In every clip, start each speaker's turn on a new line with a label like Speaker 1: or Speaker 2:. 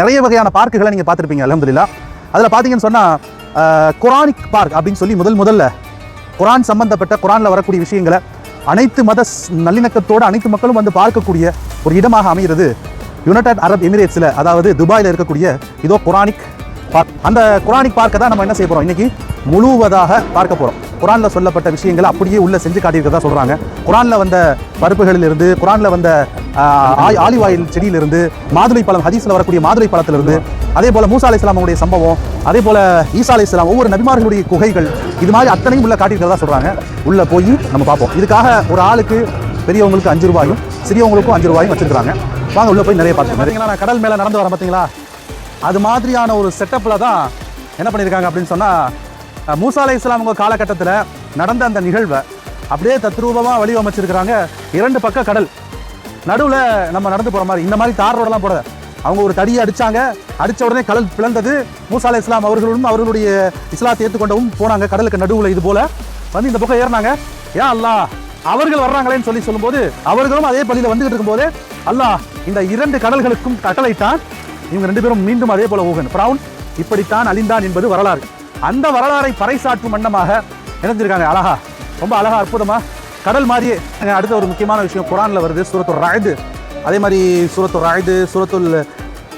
Speaker 1: நிறைய வகையான பார்க்குகளை நீங்கள் பார்த்துருப்பீங்க அலமதுல்லா அதில் பார்த்தீங்கன்னு சொன்னால் குரானிக் பார்க் அப்படின்னு சொல்லி முதல் முதல்ல குரான் சம்பந்தப்பட்ட குரானில் வரக்கூடிய விஷயங்களை அனைத்து மத நல்லிணக்கத்தோடு அனைத்து மக்களும் வந்து பார்க்கக்கூடிய ஒரு இடமாக அமைகிறது. யுனைடெட் அரப் எமிரேட்ஸில் அதாவது துபாயில் இருக்கக்கூடிய இதோ குரானிக் பார்க். அந்த குரானிக் பார்க்கை தான் நம்ம என்ன செய்ய போகிறோம் இன்றைக்கி முழுவதாக பார்க்க போகிறோம் குரானில் சொல்லப்பட்ட விஷயங்களை அப்படியே உள்ளே செஞ்சு காட்டியிருக்கதா சொல்கிறாங்க குரானில் வந்த பருப்புகளிலிருந்து குரானில் வந்த ஆலிவ் ஆயில் செடியிலிருந்து மாதுளை பழம் ஹதீஸில் வரக்கூடிய மாதுளை பழத்திலிருந்து அதே போல் மூசா அலை இஸ்லாமுடைய சம்பவம் அதே போல் ஈசா அலை இஸ்லாம் ஒவ்வொரு நபிமார்களுடைய குகைகள் இது மாதிரி அத்தனையும் உள்ள காட்டியிருக்கிறதா சொல்கிறாங்க உள்ள போய் நம்ம பார்ப்போம். இதுக்காக ஒரு ஆளுக்கு பெரியவங்களுக்கு அஞ்சு ரூபாயும் சிறியவங்களுக்கும் அஞ்சு ரூபாயும் வச்சிருக்காங்க வாங்க உள்ள போய் நிறைய பார்த்து பார்த்தீங்களா நான் கடல் மேலே நடந்து வரேன் பார்த்தீங்களா அது மாதிரியான ஒரு செட்டப்பில் தான் என்ன பண்ணியிருக்காங்க அப்படின்னு சொன்னால் மூசா அலை இஸ்லாம் உங்கள் காலகட்டத்தில் நடந்த அந்த நிகழ்வை அப்படியே தத்ரூபமாக வடிவமைச்சிருக்கிறாங்க. இரண்டு பக்க கடல். நடுவில் நம்ம நடந்து போகிற மாதிரி இந்த மாதிரி தார் ரோடெல்லாம் போட அவங்க ஒரு தடியை அடித்தாங்க அடித்த உடனே கடல் பிளந்தது. மூசா இஸ்லாம் அவர்களும் அவர்களுடைய இஸ்லாத்தை ஏற்றுக்கொண்டவும் போனாங்க கடலுக்கு நடுவில் இது போல். வந்து இந்த பக்கம் ஏறினாங்க. ஏன் அல்லாஹ் அவர்கள் வர்றாங்களேன்னு சொல்லி சொல்லும்போது அவர்களும் அதே பள்ளியில் வந்துகிட்டு இருக்கும்போது அல்லா இந்த இரண்டு கடல்களுக்கும் கட்டளைத்தான் இவங்க ரெண்டு பேரும் மீண்டும் அதே போல ஓகன் பிரவுன் இப்படித்தான் அழிந்தான் என்பது வரலாறு. அந்த வரலாறை பறைசாற்றும் வண்ணமாக இணைஞ்சிருக்காங்க அழகா ரொம்ப அழகா அற்புதமா கடல் மாதிரியே அடுத்த ஒரு முக்கியமான விஷயம் குரானில் வருது சூரத்து ராயுது. அதே மாதிரி சூரத்து ராயுது சூரத்துல்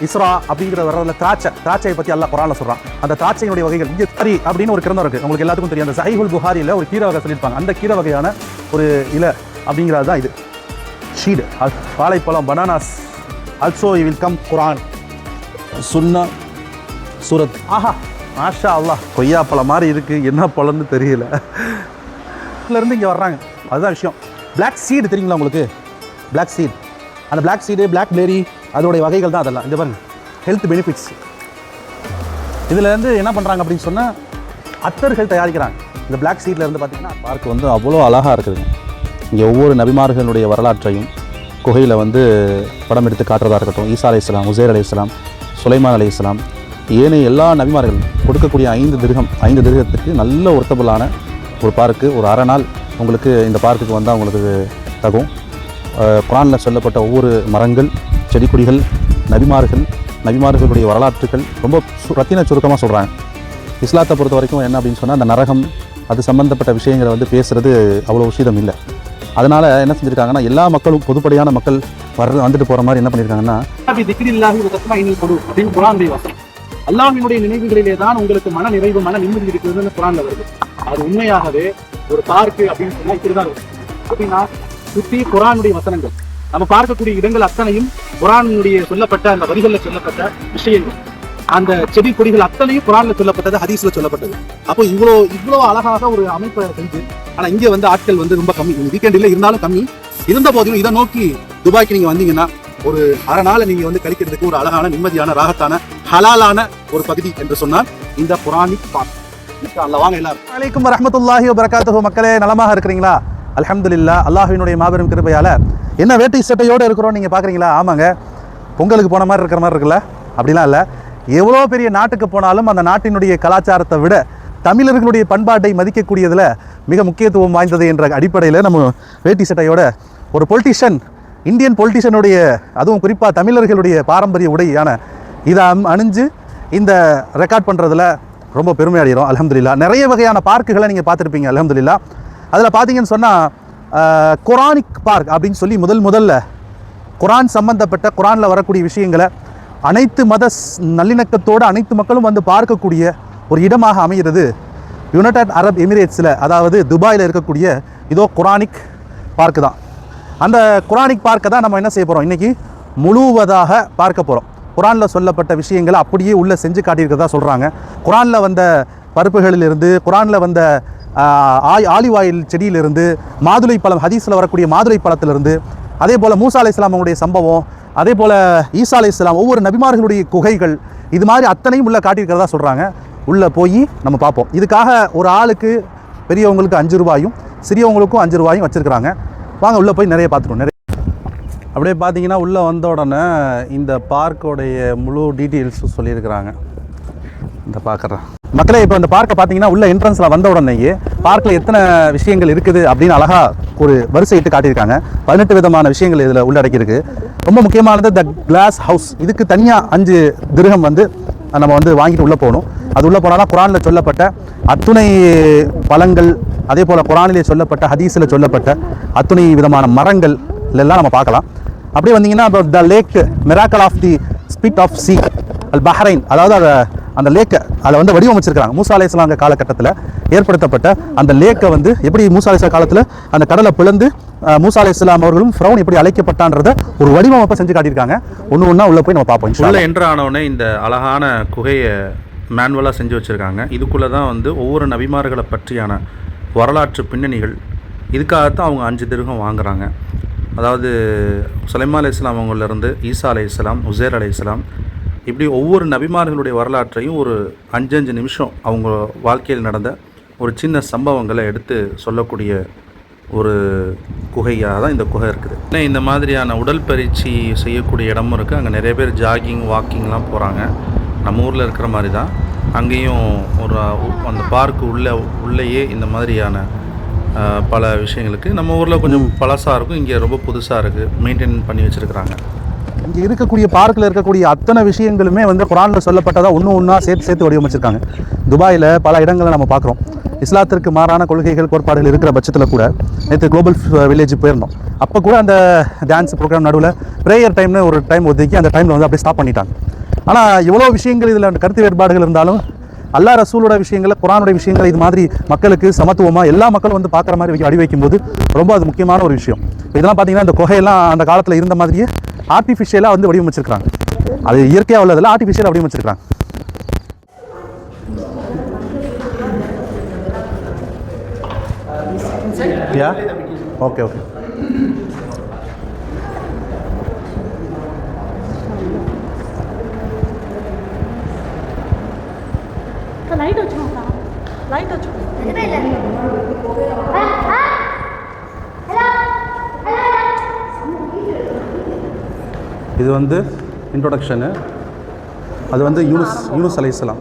Speaker 1: இஸ்ரா அப்படிங்கிற வரல திராட்சை. திராட்சையை பற்றி எல்லாம் குரானில் சொல்கிறான் அந்த திராட்சையினுடைய வகைகள் இங்கே சரி அப்படின்னு ஒரு கிரந்தம் இருக்குது உங்களுக்கு எல்லாத்துக்கும் தெரியும். அந்த சஹிஹுல் புகாரியில் ஒரு கீரை வகை சொல்லியிருப்பாங்க. அந்த கீரை வகையான ஒரு இலை அப்படிங்கிறது தான் இது. ஷீடு வாழைப்பழம் bananas also will come Quran. சுன்னா சூரத். ஆஹா மாஷா அல்லாஹ் கொய்யா பழம் மாதிரி இருக்குது என்ன பழம்னு தெரியல. இருந்து இங்கே வர்றாங்க. அதுதான் விஷயம். பிளாக் சீடு தெரியுங்களா உங்களுக்கு? பிளாக் சீட் அந்த பிளாக் சீடு பிளாக் பிளேரி அதோடைய வகைகள் தான் அதெல்லாம். இந்த பாருங்க. ஹெல்த் பெனிஃபிட்ஸ் இதுலேருந்து என்ன பண்ணுறாங்க அப்படின்னு சொன்னால் அத்தர்கள் தயாரிக்கிறாங்க. இந்த பிளாக் சீட்லேருந்து பார்த்தீங்கன்னா பார்க் வந்து அவ்வளோ அழகாக இருக்குதுங்க. இங்கே ஒவ்வொரு நபிமார்களுடைய வரலாற்றையும் குகையில் வந்து படம் எடுத்து காட்டுறதா இருக்கட்டும் ஈசா அலை இஸ்லாம் உசேர் அலை இஸ்லாம் சுலைமான் அலை இஸ்லாம் ஏனைய எல்லா நபிமார்கள் கொடுக்கக்கூடிய ஐந்து திருகம் ஐந்து திருகத்துக்கு நல்ல ஒர்த்தபுளான ஒரு பார்க்கு ஒரு அரை நாள் உங்களுக்கு இந்த பார்க்குக்கு வந்தால் உங்களுக்கு தகும். குரானில் சொல்லப்பட்ட ஒவ்வொரு மரங்கள் செடி கொடிகள் நபிமார்கள் நபிமார்களுடைய வரலாற்றுகள் ரொம்ப சு- ரத்தின சுருக்கமாக சொல்கிறாங்க இஸ்லாத்தை பொறுத்த வரைக்கும் என்ன அப்படின்னு சொன்னால் அந்த நரகம் அது சம்பந்தப்பட்ட விஷயங்களை வந்து பேசுகிறது அவ்வளோ உசிதம் இல்லை. அதனால் என்ன செஞ்சுருக்காங்கன்னா எல்லா மக்களும் பொதுப்படையான மக்கள் வர்ற வந்துட்டு போகிற மாதிரி என்ன பண்ணியிருக்காங்கன்னா
Speaker 2: அல்லாஹி நினைவுகளிலே தான் உங்களுக்கு மன நிறைவு மன நிம்மதி இருக்குதுன்னு குர்ஆன்ல வருது. அது உண்மையாகவே ஒரு பார்க்கு அப்படின்னு சொன்னா இப்படிதான் இருக்கும் அப்படின்னா சுத்தி குரானுடைய வசனங்கள். நம்ம பார்க்கக்கூடிய இடங்கள் அத்தனையும் குரானுடைய சொல்லப்பட்ட அந்த வரிகள்ல சொல்லப்பட்ட விஷயங்கள். அந்த செடி கொடிகள் அத்தனையும் குரான்ல சொல்லப்பட்டது ஹதீஸ்ல சொல்லப்பட்டது. அப்போ இவ்வளோ இவ்வளோ அழகாக ஒரு அமைப்பை செஞ்சு ஆனா இங்க வந்து ஆட்கள் வந்து ரொம்ப கம்மி. வீக்கெண்டில் இருந்தாலும் கம்மி. இருந்த போதிலும் இதை நோக்கி துபாய்க்கு நீங்க வந்தீங்கன்னா ஒரு அரை நாளை நீங்க வந்து கழிக்கிறதுக்கு ஒரு அழகான நிம்மதியான ராகத்தான ஹலாலான ஒரு பகுதி என்று சொன்னால் இந்த புராணிக் பார்க் வாங்க எல்லாரும்.
Speaker 1: வலைக்கும் வரஹ்மத்துல்லாஹி மக்களே நலமாக இருக்கிறீங்களா? அலமதுல்லா அல்லாஹினுடைய மாபெரும் கிருபையால. என்ன வேட்டி சட்டையோடு இருக்கிறோம் நீங்கள் பார்க்குறீங்களா ஆமாங்க. பொங்கலுக்கு போன மாதிரி இருக்கிற மாதிரி இருக்குல்ல? அப்படிலாம் இல்லை. எவ்வளோ பெரிய நாட்டுக்கு போனாலும் அந்த நாட்டினுடைய கலாச்சாரத்தை விட தமிழர்களுடைய பண்பாட்டை மதிக்கக்கூடியதில் மிக முக்கியத்துவம் வாய்ந்தது என்ற அடிப்படையில் நம்ம வேட்டி சட்டையோட ஒரு பொலிட்டிஷியன் இந்தியன் பொலிட்டிஷியனுடைய அதுவும் குறிப்பாக தமிழர்களுடைய பாரம்பரிய உடையான இதை அம்- அணிஞ்சு இந்த ரெக்கார்ட் பண்ணுறதுல ரொம்ப பெருமை அடைகிறோம் அலமதுல்லா நிறைய வகையான பார்க்குகளை நீங்கள் பார்த்துருப்பீங்க அலமதுல்லா அதில் பார்த்தீங்கன்னு சொன்னால் குரானிக் பார்க் அப்படின்னு சொல்லி முதல் முதல்ல குரான் சம்பந்தப்பட்ட குரானில் வரக்கூடிய விஷயங்களை அனைத்து மத நல்லிணக்கத்தோடு அனைத்து மக்களும் வந்து பார்க்கக்கூடிய ஒரு இடமாக அமைகிறது. யுனைடெட் அரப் எமிரேட்ஸில் அதாவது துபாயில் இருக்கக்கூடிய இதோ குரானிக் பார்க்கு தான். அந்த குரானிக் பார்க்கை தான் நம்ம என்ன செய்ய போகிறோம் இன்றைக்கி முழுவதாக பார்க்க போகிறோம் குரானில் சொல்லப்பட்ட விஷயங்களை அப்படியே உள்ளே செஞ்சு காட்டியிருக்கிறதா சொல்கிறாங்க குரானில் வந்த பருப்புகளிலிருந்து குரானில் வந்த ஆய் ஆலிவ் ஆயில் செடியிலிருந்து மாதுளை பழம் ஹதீஸில் வரக்கூடிய மாதுளை பழத்திலிருந்து அதே போல் மூசா அலை இஸ்லாமுடைய சம்பவம் அதே போல் ஈசா அலை இஸ்லாம் ஒவ்வொரு நபிமார்களுடைய குகைகள் இது மாதிரி அத்தனையும் உள்ளே காட்டியிருக்கிறதா சொல்கிறாங்க உள்ளே போய் நம்ம பார்ப்போம். இதுக்காக ஒரு ஆளுக்கு பெரியவங்களுக்கு அஞ்சு ரூபாயும் சிறியவங்களுக்கும் அஞ்சு ரூபாயும் வச்சுருக்கிறாங்க. வாங்க உள்ளே போய் நிறைய பார்த்துருவோம் நிறைய அப்படியே பார்த்தீங்கன்னா உள்ளே வந்த உடனே இந்த பார்க்கோடைய முழு டீட்டெயில்ஸும் சொல்லியிருக்கிறாங்க. இந்த பார்க்குறேன். மக்களே இப்போ இந்த பார்க்கை பார்த்தீங்கன்னா உள்ள என்ட்ரன்ஸில் வந்த உடனேயே பார்க்கில் எத்தனை விஷயங்கள் இருக்குது அப்படின்னு அழகாக ஒரு வரிசையிட்டு காட்டியிருக்காங்க. பதினெட்டு விதமான விஷயங்கள் இதில் உள்ளடக்கியிருக்கு. ரொம்ப முக்கியமானது த கிளாஸ் ஹவுஸ் இதுக்கு தனியாக அஞ்சு திருகம் வந்து நம்ம வந்து வாங்கிட்டு உள்ளே போகணும். அது உள்ளே போனால் குரானில் சொல்லப்பட்ட அத்துணை பழங்கள் அதே போல் குரானிலே சொல்லப்பட்ட ஹதீஸில் சொல்லப்பட்ட அத்துணை விதமான மரங்கள் எல்லாம் நம்ம பார்க்கலாம். அப்படியே வந்தீங்கன்னா the lake miracle of the spit of sea Al Bahrain அதாவது அதை அந்த லேக்கை அதை வந்து வடிவமைச்சிருக்காங்க மூசா அலை இஸ்லாங்க காலகட்டத்தில் ஏற்படுத்தப்பட்ட அந்த லேக்கை வந்து எப்படி மூசா காலத்தில் அந்த கடலை பிளந்து மூசா அலை இஸ்லாம் அவர்களும் ஃப்ரௌன் எப்படி அழைக்கப்பட்டான்றத ஒரு வடிவமைப்பை செஞ்சு காட்டியிருக்காங்க. ஒன்று ஒன்றா உள்ளே போய் நம்ம பார்ப்போம்
Speaker 3: உள்ள. என்ட்ரு ஆனவுடனே இந்த அழகான குகையை மேனுவலாக செஞ்சு வச்சுருக்காங்க. இதுக்குள்ளே தான் வந்து ஒவ்வொரு நபிமார்களை பற்றியான வரலாற்று பின்னணிகள் இதுக்காகத்தான் அவங்க அஞ்சு திருகம் வாங்குறாங்க. அதாவது சுலைமா அலி இஸ்லாம் அவங்கலேருந்து ஈசா அலை இஸ்லாம் உசேர் அலை இஸ்லாம் இப்படி ஒவ்வொரு நபிமார்களுடைய வரலாற்றையும் ஒரு அஞ்சஞ்சு நிமிஷம் அவங்க வாழ்க்கையில் நடந்த ஒரு சின்ன சம்பவங்களை எடுத்து சொல்லக்கூடிய ஒரு குகையாக தான் இந்த குகை இருக்குது. ஏன்னா இந்த மாதிரியான உடல் பயிற்சி செய்யக்கூடிய இடமும் இருக்குது அங்கே நிறைய பேர் ஜாகிங் வாக்கிங்லாம் போகிறாங்க நம்ம ஊரில் இருக்கிற மாதிரி தான். அங்கேயும் ஒரு அந்த பார்க்கு உள்ளே உள்ளேயே இந்த மாதிரியான பல விஷயங்களுக்கு. நம்ம ஊரில் கொஞ்சம் பழசாக இருக்கும். இங்கே ரொம்ப புதுசாக இருக்குது மெயின்டைன் பண்ணி வச்சுருக்கிறாங்க.
Speaker 1: இங்கே இருக்கக்கூடிய பார்க்கில் இருக்கக்கூடிய அத்தனை விஷயங்களுமே வந்து குரானில் சொல்லப்பட்டதா ஒன்று ஒன்றா சேர்த்து சேர்த்து வடிவமைச்சிருக்காங்க. துபாயில் பல இடங்களை நம்ம பார்க்குறோம். இஸ்லாத்திற்கு மாறான கொள்கைகள் கோட்பாடுகள் இருக்கிற பட்சத்தில் கூட நேற்று குளோபல் வில்லேஜ் போயிருந்தோம். அப்போ கூட அந்த டான்ஸ் ப்ரோக்ராம் நடுவில் ப்ரேயர் டைம்னு ஒரு டைம் ஒதுக்கி அந்த டைமில் வந்து அப்படியே ஸ்டாப் பண்ணிட்டாங்க. ஆனால் இவ்வளோ விஷயங்கள் இதில் கருத்து வேறுபாடுகள் இருந்தாலும் அல்லா ரசூலோட விஷயங்களை குரானோட விஷயங்கள் இது மாதிரி மக்களுக்கு சமத்துவமாக எல்லா மக்களும் வந்து பார்க்குற மாதிரி வைக்க- அடி வைக்கும்போது ரொம்ப அது முக்கியமான ஒரு விஷயம். இதெல்லாம் பார்த்தீங்கன்னா இந்த குகையெல்லாம் அந்த காலத்தில் இருந்த மாதிரியே ஆர்டிஃபிஷியலாக வந்து வடிவமைச்சிருக்காங்க அது இயற்கையாக உள்ளதெல்லாம் ஆர்டிஃபிஷியலாக வடிவமைச்சிருக்காங்க ஓகே ஓகே ஓகே
Speaker 4: லைட் வச்சுக்கோங்க லைட் வச்சுக்கோங்க
Speaker 1: இது வந்து இன்ட்ரோடக்ஷனு அது வந்து யூனுஸ் யூனுஸ் அலைஹிஸ்ஸலாம்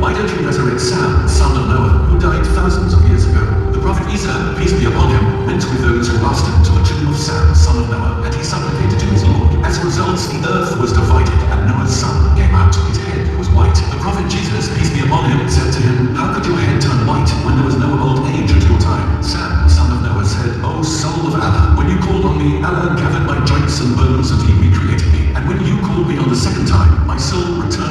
Speaker 5: Why don't you resurrect Sam, son of Noah, who died thousands of years ago? The prophet Isa, peace be upon him, went with those who asked him to the tomb of Sam, son of Noah, and he supplicated to his Lord. As a result, the earth was divided, and Noah's son came out. His head who was white. The prophet Jesus, peace be upon him, said to him, How could your head turn white when there was no old age at your time? Sam, son of Noah, said, O soul of Allah, when you called on me, Allah gathered my joints and bones and he recreated me. And when you called me on the second time, my soul returned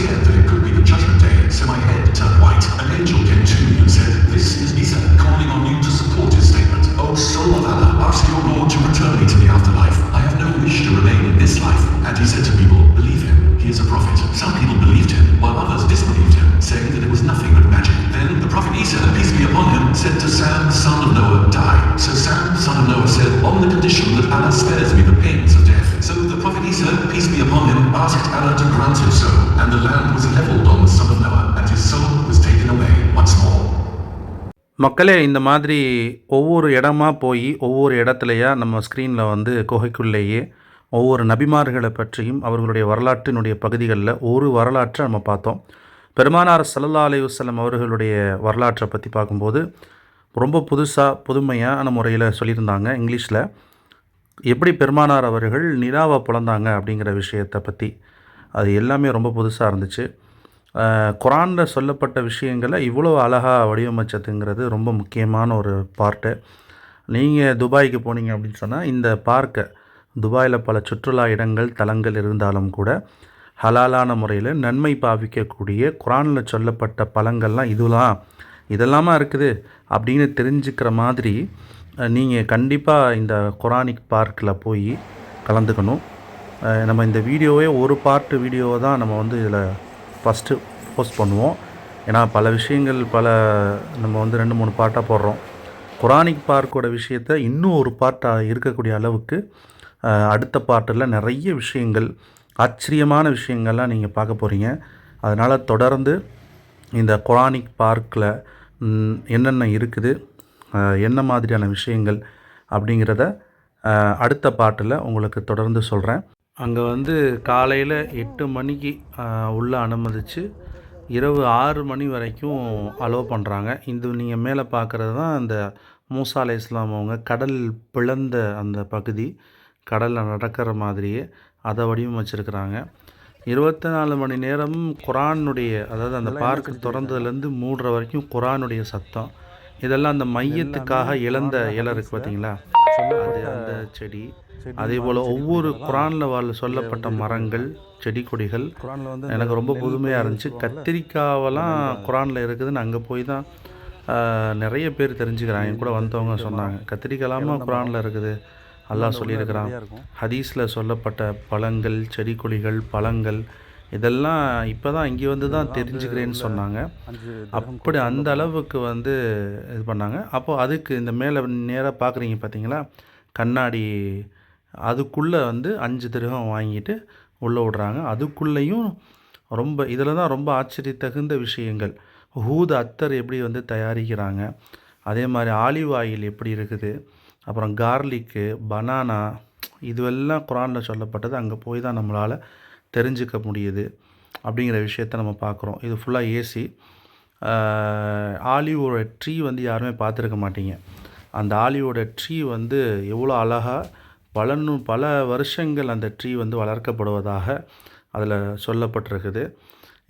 Speaker 5: scared that it could be the judgment day, so my head turned white. An angel came to me and said, This is Isa, calling on you to support his statement. Oh, o soul of Allah, ask your Lord to return me to the afterlife. I have no wish to remain in this life. And he said to people, Believe him, he is a prophet. Some people believed him, while others disbelieved him, saying that it was nothing but magic. Then the prophet Isa, peace be upon him, said to Sam, son of Noah, die. So Sam, son of Noah, said, On the condition that Allah spares me the pains of death. So the prophet Isa, peace be upon him, asked Allah to grant him so. and the land was leveled on the son of Noah, and his soul was taken away once more.
Speaker 3: மக்களே இந்த மாதிரி ஒவ்வொரு இடமா போய் ஒவ்வொரு இடத்துலையா நம்ம ஸ்க்ரீனில் வந்து குகைக்குள்ளேயே ஒவ்வொரு நபிமார்களை பற்றியும் அவர்களுடைய வரலாற்றினுடைய பகுதிகளில் ஒரு வரலாற்றை நம்ம பார்த்தோம் பெருமானார் சல்லா அலையுசல்லம் அவர்களுடைய வரலாற்றை பற்றி பார்க்கும்போது ரொம்ப புதுசாக புதுமையான முறையில் சொல்லியிருந்தாங்க இங்கிலீஷில் எப்படி பெருமானார் அவர்கள் நிலாவை பிறந்தாங்க அப்படிங்கிற விஷயத்தை பற்றி அது எல்லாமே ரொம்ப புதுசாக இருந்துச்சு. குரானில் சொல்லப்பட்ட விஷயங்களை இவ்வளோ அழகாக வடிவமைச்சதுங்கிறது ரொம்ப முக்கியமான ஒரு பார்ட்டு. நீங்கள் துபாய்க்கு போனீங்க அப்படின்னு சொன்னால் இந்த பார்க்கை துபாயில் பல சுற்றுலா இடங்கள் தலங்கள் இருந்தாலும் கூட ஹலாலான முறையில் நன்மை பாவிக்கக்கூடிய குரானில் சொல்லப்பட்ட பழங்கள்லாம் இதுலாம் இதெல்லாமா இருக்குது அப்படின்னு தெரிஞ்சுக்கிற மாதிரி நீங்கள் கண்டிப்பாக இந்த குரானிக் பார்க்கில் போய் கலந்துக்கணும். நம்ம இந்த வீடியோவே ஒரு பார்ட் வீடியோவை தான் நம்ம வந்து இதில் ஃபஸ்ட்டு போஸ்ட் பண்ணுவோம். ஏன்னா பல விஷயங்கள் பல நம்ம வந்து ரெண்டு மூணு பார்ட்டாக போடுறோம். குரானிக் பார்க்கோட விஷயத்த இன்னும் ஒரு பார்ட்டாக இருக்கக்கூடிய அளவுக்கு அடுத்த பார்ட்டில் நிறைய விஷயங்கள் ஆச்சரியமான விஷயங்கள்லாம் நீங்கள் பார்க்க போகிறீங்க அதனால் தொடர்ந்து இந்த குரானிக் பார்க்கில் என்னென்ன இருக்குது என்ன மாதிரியான விஷயங்கள் அப்படிங்கிறத அடுத்த பாட்டில் உங்களுக்கு தொடர்ந்து சொல்கிறேன் அங்கே வந்து காலையில் எட்டு மணிக்கு உள்ள அனுமதித்து இரவு ஆறு மணி வரைக்கும் அலோவ் பண்ணுறாங்க இது நீங்கள் மேலே பார்க்குறது தான் அந்த மூசா அலை இஸ்லாம் அவங்க கடல் பிளந்த அந்த பகுதி. கடலில் நடக்கிற மாதிரியே அதை வடிவமைச்சிருக்கிறாங்க இருபத்தி நாலு மணி நேரமும் குரானுடைய அதாவது அந்த பார்க் திறந்ததுலேருந்து மூடுற வரைக்கும் குரானுடைய சத்தம். இதெல்லாம் அந்த மையத்துக்காக இழந்த இலை இருக்குது பார்த்தீங்களா அந்த செடி. அதே போல் ஒவ்வொரு குரானில் வாழ் சொல்லப்பட்ட மரங்கள் செடி கொடிகள். எனக்கு ரொம்ப புதுமையாக இருந்துச்சு. கத்திரிக்காவெல்லாம் குரானில் இருக்குதுன்னு அங்கே போய் தான் நிறைய பேர் தெரிஞ்சுக்கிறாங்க. என் கூட வந்தவங்க சொன்னாங்க. கத்திரிக்காலாமா குரானில் இருக்குது. அல்லாஹ் சொல்லியிருக்கிறான். ஹதீஸில் சொல்லப்பட்ட பழங்கள் செடி கொடிகள் பழங்கள் இதெல்லாம் இப்போ தான் இங்கே வந்து தான் தெரிஞ்சுக்கிறேன்னு சொன்னாங்க. அப்படி அந்த அளவுக்கு வந்து இது பண்ணாங்க. அப்போ அதுக்கு இந்த மேலே நேராக பார்க்குறீங்க பார்த்தீங்களா கண்ணாடி அதுக்குள்ளே வந்து அஞ்சு திருகம் வாங்கிட்டு உள்ளே விடுறாங்க. அதுக்குள்ளேயும் ரொம்ப இதில் தான் ரொம்ப ஆச்சரிய தகுந்த விஷயங்கள். ஹூத் அத்தர் எப்படி வந்து தயாரிக்கிறாங்க? அதே மாதிரி ஆலிவ் ஆயில் எப்படி இருக்குது? அப்புறம் கார்லிக்கு பனானா இதுவெல்லாம் குரானில் சொல்லப்பட்டது. அங்கே போய் தான் நம்மளால் தெரிஞ்சுக்க முடியுது அப்படிங்கிற விஷயத்த நம்ம பார்க்குறோம். இது ஃபுல்லாக ஏசி. ஆலிவோட ட்ரீ வந்து யாருமே பார்த்துருக்க மாட்டீங்க. அந்த ஆலியோட ட்ரீ வந்து எவ்வளோ அழகாக பல பல வருஷங்கள் அந்த ட்ரீ வந்து வளர்க்கப்படுவதாக அதில் சொல்லப்பட்டிருக்குது.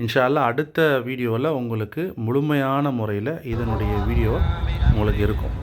Speaker 3: இன்ஷால்லா அடுத்த வீடியோவில் உங்களுக்கு முழுமையான முறையில் இதனுடைய வீடியோ உங்களுக்கு இருக்கும்.